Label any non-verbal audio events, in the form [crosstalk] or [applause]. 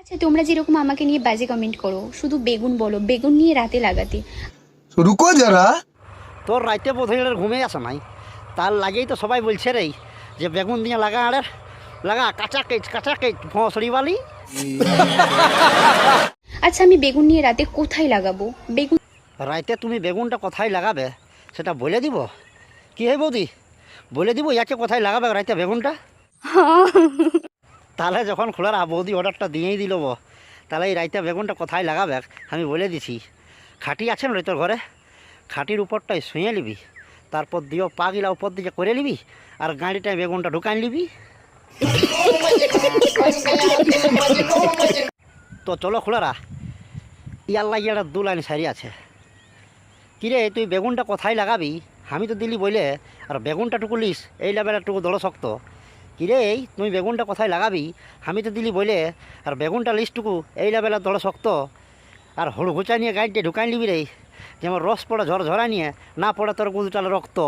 আচ্ছা তোমরা যেরকম আমাকে নিয়ে বাজে কমেন্ট করো শুধু বেগুন বলো বেগুন নিয়ে রাতে লাগাতে। রুকো যারা। তোর রাতে বোধহয় ঘুমে আসে নাই। তার লাগেই তো সবাই বলছে রে যে বেগুন দিয়ে লাগা আর লাগা কাঁচা কেচ কাঁচা কেচ ফসড়িওয়ালি আচ্ছা আমি বেগুন নিয়ে রাতে কোথায় লাগাবো? বেগুন রাইতে তুমি বেগুনটা কোথায় লাগাবে সেটা বলে দিব। কি হে বৌদি? বলে দিব ইয়াকে কোথায় লাগাবে রাইতে বেগুনটা? [laughs] তাহলে যখন খোলার বৌদি অর্ডারটা দিয়েই দিল তাহলে এই রাইতে বেগুনটা কোথায় লাগাবে? আমি বলে দিছি। খাটি আছে না তোর ঘরে? খাটির উপরটাই শুয়ে নিবি, তারপর দিও পাগিলা উপর দিকে করে নিবি, আর গাড়িটায় বেগুনটা ঢুকাই নিবি। তো চলো খোলারা ইয়ার লাগিয়ে একটা দু লাইন সারি আছে। কিরে, তুই বেগুনটা কোথায় লাগাবি? আমি তো দিলি বলে আর বেগুনটা টুকু লিস এই লেভেলের টুকু দড়ো শক্ত কিরে এই তুই বেগুনটা কোথায় লাগাবি আমি তো দিলি বলে আর বেগুনটা লিস্টটুকু এই লেভেলের দড়ো শক্ত আর হলু ঘুচা নিয়ে গাড়িতে ঢুকাই নিবি রে যেমন রস পড়ে ঝর ঝরা নিয়ে না পড়ে তোর গুদুটালে রক্ত